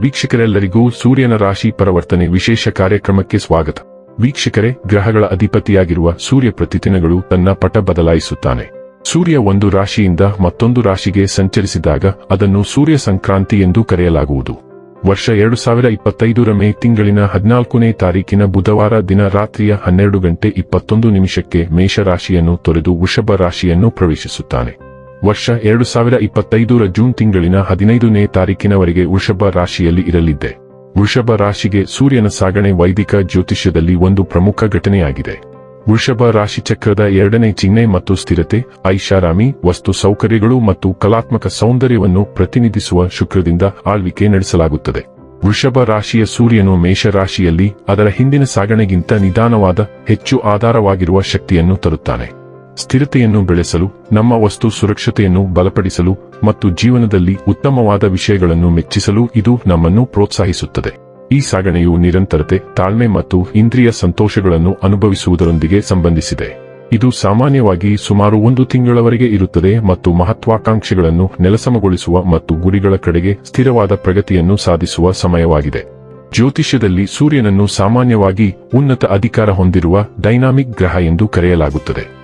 ವೀಕ್ಷಕರೆಲ್ಲರಿಗೂ ಸೂರ್ಯನ ರಾಶಿ ಪರಿವರ್ತನೆ ವಿಶೇಷ ಕಾರ್ಯಕ್ರಮಕ್ಕೆ ಸ್ವಾಗತ. ವೀಕ್ಷಕರೇ, ಗ್ರಹಗಳ ಅಧಿಪತಿಯಾಗಿರುವ ಸೂರ್ಯ ಪ್ರತಿದಿನಗಳು ತನ್ನ ಪಟ ಬದಲಾಯಿಸುತ್ತಾನೆ. ಸೂರ್ಯ ಒಂದು ರಾಶಿಯಿಂದ ಮತ್ತೊಂದು ರಾಶಿಗೆ ಸಂಚರಿಸಿದಾಗ ಅದನ್ನು ಸೂರ್ಯ ಸಂಕ್ರಾಂತಿ ಎಂದು ಕರೆಯಲಾಗುವುದು. ವರ್ಷ ಎರಡು ಸಾವಿರ ಇಪ್ಪತ್ತೈದರ ಮೇ ತಿಂಗಳಿನ ಹದಿನಾಲ್ಕನೇ ತಾರೀಕಿನ ಬುಧವಾರ ದಿನ ರಾತ್ರಿಯ ಹನ್ನೆರಡು ಗಂಟೆ ಇಪ್ಪತ್ತೊಂದು ನಿಮಿಷಕ್ಕೆ ಮೇಷರಾಶಿಯನ್ನು ತೊರೆದು ವೃಷಭ ರಾಶಿಯನ್ನು ಪ್ರವೇಶಿಸುತ್ತಾನೆ. ವರ್ಷ ಎರಡು ಸಾವಿರ ಇಪ್ಪತ್ತೈದರ ಜೂನ್ ತಿಂಗಳಿನ ಹದಿನೈದನೇ ತಾರೀಕಿನವರೆಗೆ ವೃಷಭ ರಾಶಿಯಲ್ಲಿ ಇರಲಿದ್ದೆ. ವೃಷಭ ರಾಶಿಗೆ ಸೂರ್ಯನ ಸಾಗಣೆ ವೈದಿಕ ಜ್ಯೋತಿಷ್ಯದಲ್ಲಿ ಒಂದು ಪ್ರಮುಖ ಘಟನೆಯಾಗಿದೆ. ವೃಷಭ ರಾಶಿ ಚಕ್ರದ ಎರಡನೇ ಚಿಹ್ನೆ ಮತ್ತು ಸ್ಥಿರತೆ, ಐಷಾರಾಮಿ, ವಸ್ತು ಸೌಕರ್ಯಗಳು ಮತ್ತು ಕಲಾತ್ಮಕ ಸೌಂದರ್ಯವನ್ನು ಪ್ರತಿನಿಧಿಸುವ ಶುಕ್ರದಿಂದ ಆಳ್ವಿಕೆ ನಡೆಸಲಾಗುತ್ತದೆ. ವೃಷಭ ರಾಶಿಯ ಸೂರ್ಯನು ಮೇಷರಾಶಿಯಲ್ಲಿ ಅದರ ಹಿಂದಿನ ಸಾಗಣೆಗಿಂತ ನಿಧಾನವಾದ, ಹೆಚ್ಚು ಆಧಾರವಾಗಿರುವ ಶಕ್ತಿಯನ್ನು ತರುತ್ತಾನೆ. ಸ್ಥಿರತೆಯನ್ನು ಬೆಳೆಸಲು, ನಮ್ಮ ವಸ್ತು ಸುರಕ್ಷತೆಯನ್ನು ಬಲಪಡಿಸಲು ಮತ್ತು ಜೀವನದಲ್ಲಿ ಉತ್ತಮವಾದ ವಿಷಯಗಳನ್ನು ಮೆಚ್ಚಿಸಲು ಇದು ನಮ್ಮನ್ನು ಪ್ರೋತ್ಸಾಹಿಸುತ್ತದೆ. ಈ ಸಾಗಣೆಯು ನಿರಂತರತೆ, ತಾಳ್ಮೆ ಮತ್ತು ಇಂದ್ರಿಯ ಸಂತೋಷಗಳನ್ನು ಅನುಭವಿಸುವುದರೊಂದಿಗೆ ಸಂಬಂಧಿಸಿದೆ. ಇದು ಸಾಮಾನ್ಯವಾಗಿ ಸುಮಾರು ಒಂದು ತಿಂಗಳವರೆಗೆ ಇರುತ್ತದೆ ಮತ್ತು ಮಹತ್ವಾಕಾಂಕ್ಷೆಗಳನ್ನು ನೆಲಸಮಗೊಳಿಸುವ ಮತ್ತು ಗುರಿಗಳ ಕಡೆಗೆ ಸ್ಥಿರವಾದ ಪ್ರಗತಿಯನ್ನು ಸಾಧಿಸುವ ಸಮಯವಾಗಿದೆ. ಜ್ಯೋತಿಷ್ಯದಲ್ಲಿ ಸೂರ್ಯನನ್ನು ಸಾಮಾನ್ಯವಾಗಿ ಉನ್ನತ ಅಧಿಕಾರ ಹೊಂದಿರುವ ಡೈನಾಮಿಕ್ ಗ್ರಹ ಎಂದು ಕರೆಯಲಾಗುತ್ತದೆ.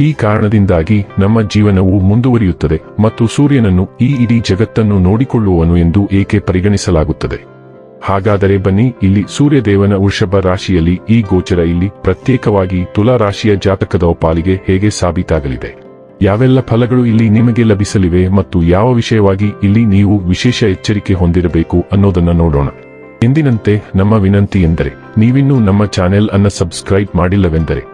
ಈ ಕಾರಣದಿಂದಾಗಿ ನಮ್ಮ ಜೀವನವು ಮುಂದುವರಿಯುತ್ತದೆ ಮತ್ತು ಸೂರ್ಯನನ್ನು ಈ ಇಡೀ ಜಗತ್ತನ್ನು ನೋಡಿಕೊಳ್ಳುವನು ಎಂದು ಏಕೆ ಪರಿಗಣಿಸಲಾಗುತ್ತದೆ? ಹಾಗಾದರೆ ಬನ್ನಿ, ಇಲ್ಲಿ ಸೂರ್ಯದೇವನ ವೃಷಭ ರಾಶಿಯಲ್ಲಿ ಈ ಗೋಚರ ಇಲ್ಲಿ ಪ್ರತ್ಯೇಕವಾಗಿ ತುಲಾ ರಾಶಿಯ ಜಾತಕದ ಪಾಲಿಗೆ ಹೇಗೆ ಸಾಬೀತಾಗಲಿದೆ? ಯಾವೆಲ್ಲ ಫಲಗಳು ಇಲ್ಲಿ ನಿಮಗೆ ಲಭಿಸಲಿವೆ ಮತ್ತು ಯಾವ ವಿಷಯವಾಗಿ ಇಲ್ಲಿ ನೀವು ವಿಶೇಷ ಎಚ್ಚರಿಕೆ ಹೊಂದಿರಬೇಕು ಅನ್ನೋದನ್ನ ನೋಡೋಣ. ಎಂದಿನಂತೆ ನಮ್ಮ ವಿನಂತಿ ಎಂದರೆ, ನೀವಿನ್ನೂ ನಮ್ಮ ಚಾನೆಲ್ ಅನ್ನು ಸಬ್ಸ್ಕ್ರೈಬ್ ಮಾಡಿಲ್ಲವೆಂದರೆ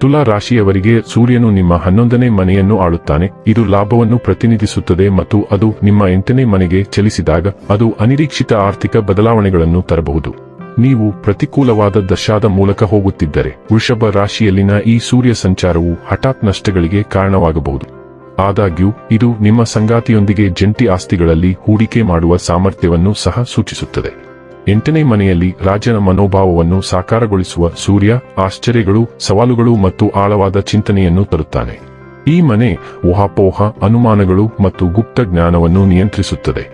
ತುಲಾ ರಾಶಿಯವರಿಗೆ ಸೂರ್ಯನು ನಿಮ್ಮ ಹನ್ನೊಂದನೇ ಮನೆಯನ್ನು ಆಳುತ್ತಾನೆ. ಇದು ಲಾಭವನ್ನು ಪ್ರತಿನಿಧಿಸುತ್ತದೆ ಮತ್ತು ಅದು ನಿಮ್ಮ ಎಂಟನೇ ಮನೆಗೆ ಚಲಿಸಿದಾಗ ಅದು ಅನಿರೀಕ್ಷಿತ ಆರ್ಥಿಕ ಬದಲಾವಣೆಗಳನ್ನು ತರಬಹುದು. ನೀವು ಪ್ರತಿಕೂಲವಾದ ದಶಾದ ಮೂಲಕ ಹೋಗುತ್ತಿದ್ದರೆ ವೃಷಭ ರಾಶಿಯಲ್ಲಿನ ಈ ಸೂರ್ಯ ಸಂಚಾರವು ಹಠಾತ್ ನಷ್ಟಗಳಿಗೆ ಕಾರಣವಾಗಬಹುದು. ಆದಾಗ್ಯೂ, ಇದು ನಿಮ್ಮ ಸಂಗಾತಿಯೊಂದಿಗೆ ಜಂಟಿ ಆಸ್ತಿಗಳಲ್ಲಿ ಹೂಡಿಕೆ ಮಾಡುವ ಸಾಮರ್ಥ್ಯವನ್ನು ಸಹ ಸೂಚಿಸುತ್ತದೆ. ಎಂಟನೇ ಮನೆಯಲ್ಲಿ ರಾಜನ ಮನೋಭಾವವನ್ನು ಸಾಕಾರಗೊಳಿಸುವ ಸೂರ್ಯ ಆಶ್ಚರ್ಯಗಳು, ಸವಾಲುಗಳು ಮತ್ತು ಆಳವಾದ ಚಿಂತನೆಯನ್ನು ತರುತ್ತಾನೆ. ಈ ಮನೆ ಊಹಾಪೋಹ ಅನುಮಾನಗಳು ಮತ್ತು ಗುಪ್ತ ಜ್ಞಾನವನ್ನು ನಿಯಂತ್ರಿಸುತ್ತದೆ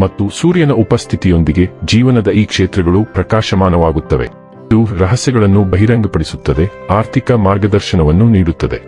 ಮತ್ತು ಸೂರ್ಯನ ಉಪಸ್ಥಿತಿಯೊಂದಿಗೆ ಜೀವನದ ಈ ಕ್ಷೇತ್ರಗಳು ಪ್ರಕಾಶಮಾನವಾಗುತ್ತವೆ. ಇದು ರಹಸ್ಯಗಳನ್ನು ಬಹಿರಂಗಪಡಿಸುತ್ತದೆ, ಆರ್ಥಿಕ ಮಾರ್ಗದರ್ಶನವನ್ನು ನೀಡುತ್ತದೆ.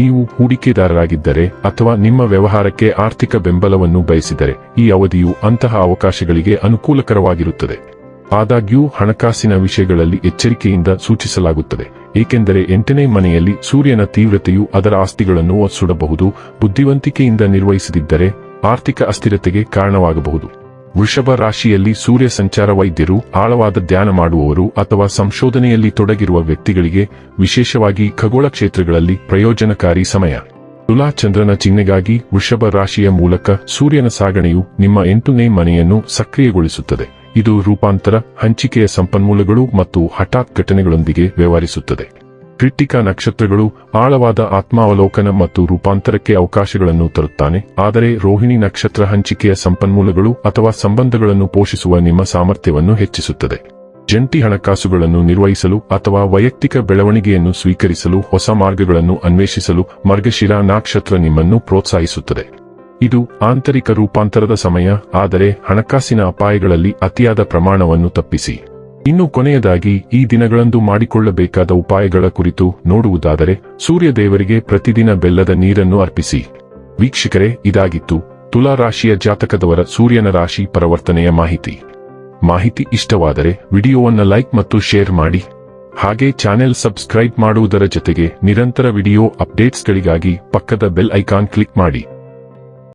ನೀವು ಹೂಡಿಕೆದಾರರಾಗಿದ್ದರೆ ಅಥವಾ ನಿಮ್ಮ ವ್ಯವಹಾರಕ್ಕೆ ಆರ್ಥಿಕ ಬೆಂಬಲವನ್ನು ಬಯಸಿದರೆ ಈ ಅವಧಿಯು ಅಂತಹ ಅವಕಾಶಗಳಿಗೆ ಅನುಕೂಲಕರವಾಗಿರುತ್ತದೆ. ಆದಾಗ್ಯೂ ಹಣಕಾಸಿನ ವಿಷಯಗಳಲ್ಲಿ ಎಚ್ಚರಿಕೆಯಿಂದ ಸೂಚಿಸಲಾಗುತ್ತದೆ. ಏಕೆಂದರೆ ಎಂಟನೇ ಮನೆಯಲ್ಲಿ ಸೂರ್ಯನ ತೀವ್ರತೆಯು ಅದರ ಆಸ್ತಿಗಳನ್ನು ಸುಡಬಹುದು ಬುದ್ಧಿವಂತಿಕೆಯಿಂದ ನಿರ್ವಹಿಸದಿದ್ದರೆ ಆರ್ಥಿಕ ಅಸ್ಥಿರತೆಗೆ ಕಾರಣವಾಗಬಹುದು. ವೃಷಭ ರಾಶಿಯಲ್ಲಿ ಸೂರ್ಯ ಸಂಚಾರ ವೈದ್ಯರು, ಆಳವಾದ ಧ್ಯಾನ ಮಾಡುವವರು ಅಥವಾ ಸಂಶೋಧನೆಯಲ್ಲಿ ತೊಡಗಿರುವ ವ್ಯಕ್ತಿಗಳಿಗೆ ವಿಶೇಷವಾಗಿ ಖಗೋಳ ಕ್ಷೇತ್ರಗಳಲ್ಲಿ ಪ್ರಯೋಜನಕಾರಿ ಸಮಯ. ತುಲಾ ಚಂದ್ರನ ಚಿಹ್ನೆಗಾಗಿ ವೃಷಭ ರಾಶಿಯ ಮೂಲಕ ಸೂರ್ಯನ ಸಾಗಣೆಯು ನಿಮ್ಮ ಎಂಟನೇ ಮನೆಯನ್ನು ಸಕ್ರಿಯಗೊಳಿಸುತ್ತದೆ. ಇದು ರೂಪಾಂತರ, ಹಂಚಿಕೆಯ ಸಂಪನ್ಮೂಲಗಳು ಮತ್ತು ಹಠಾತ್ ಘಟನೆಗಳೊಂದಿಗೆ ವ್ಯವಹರಿಸುತ್ತದೆ. ಕೃತ್ತಿಕಾ ನಕ್ಷತ್ರಗಳು ಆಳವಾದ ಆತ್ಮಾವಲೋಕನ ಮತ್ತು ರೂಪಾಂತರಕ್ಕೆ ಅವಕಾಶಗಳನ್ನು ತರುತ್ತಾನೆ. ಆದರೆ ರೋಹಿಣಿ ನಕ್ಷತ್ರ ಹಂಚಿಕೆಯ ಸಂಪನ್ಮೂಲಗಳು ಅಥವಾ ಸಂಬಂಧಗಳನ್ನು ಪೋಷಿಸುವ ನಿಮ್ಮ ಸಾಮರ್ಥ್ಯವನ್ನು ಹೆಚ್ಚಿಸುತ್ತದೆ. ಜಂಟಿ ಹಣಕಾಸುಗಳನ್ನು ನಿರ್ವಹಿಸಲು ಅಥವಾ ವೈಯಕ್ತಿಕ ಬೆಳವಣಿಗೆಯನ್ನು ಸ್ವೀಕರಿಸಲು ಹೊಸ ಮಾರ್ಗಗಳನ್ನು ಅನ್ವೇಷಿಸಲು ಮಾರ್ಗಶಿರಾ ನಕ್ಷತ್ರ ನಿಮ್ಮನ್ನು ಪ್ರೋತ್ಸಾಹಿಸುತ್ತದೆ. ಇದು ಆಂತರಿಕ ರೂಪಾಂತರದ ಸಮಯ, ಆದರೆ ಹಣಕಾಸಿನ ಅಪಾಯಗಳಲ್ಲಿ ಅತಿಯಾದ ಪ್ರಮಾಣವನ್ನು ತಪ್ಪಿಸಿ. ಇನ್ನು ಕೊನೆಯದಾಗಿ, ಈ ದಿನಗಳಂದು ಮಾಡಿಕೊಳ್ಳಬೇಕಾದ ಉಪಾಯಗಳ ಕುರಿತು ನೋಡುವುದಾದರೆ ಸೂರ್ಯ ದೇವರಿಗೆ ಪ್ರತಿದಿನ ಬೆಲ್ಲದ ನೀರನ್ನು ಅರ್ಪಿಸಿ. ವೀಕ್ಷಕರೇ, ಇದಾಗಿತ್ತು ತುಲಾ ರಾಶಿಯ ಜಾತಕದವರ ಸೂರ್ಯನ ರಾಶಿ ಪರಿವರ್ತನೆಯ ಮಾಹಿತಿ. ಮಾಹಿತಿ ಇಷ್ಟವಾದರೆ, ವಿಡಿಯೋವನ್ನು ಲೈಕ್ ಮತ್ತು ಶೇರ್ ಮಾಡಿ. ಹಾಗೆ ಚಾನೆಲ್ ಸಬ್ಸ್ಕ್ರೈಬ್ ಮಾಡುವುದರ ಜೊತೆಗೆ ನಿರಂತರ ವಿಡಿಯೋ ಅಪ್ಡೇಟ್ಸ್ಗಳಿಗಾಗಿ ಪಕ್ಕದ ಬೆಲ್ ಐಕಾನ್ ಕ್ಲಿಕ್ ಮಾಡಿ.